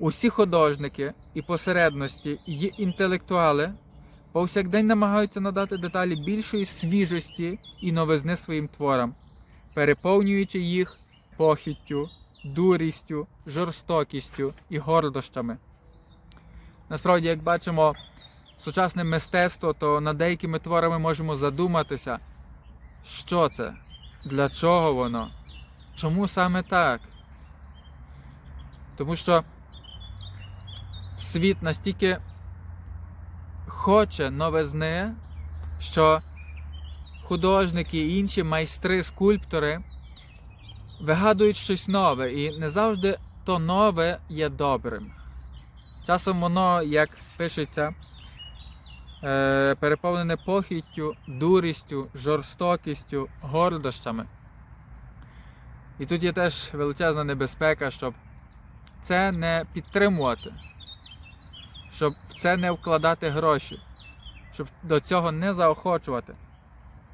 Усі художники і посередності, і інтелектуали повсякдень намагаються надати деталі більшої свіжості і новизни своїм творам, переповнюючи їх похіттю, дурістю, жорстокістю і гордощами. Насправді, як бачимо, сучасне мистецтво, то над деякими творами можемо задуматися, що це, для чого воно, чому саме так. Тому що світ настільки хоче новизни, що художники і інші майстри, скульптори вигадують щось нове, і не завжди то нове є добрим. Часом воно, як пишеться, е, переповнене похіттю, дурістю, жорстокістю, гордощами. І тут є теж величезна небезпека, щоб це не підтримувати, щоб в це не вкладати гроші, щоб до цього не заохочувати.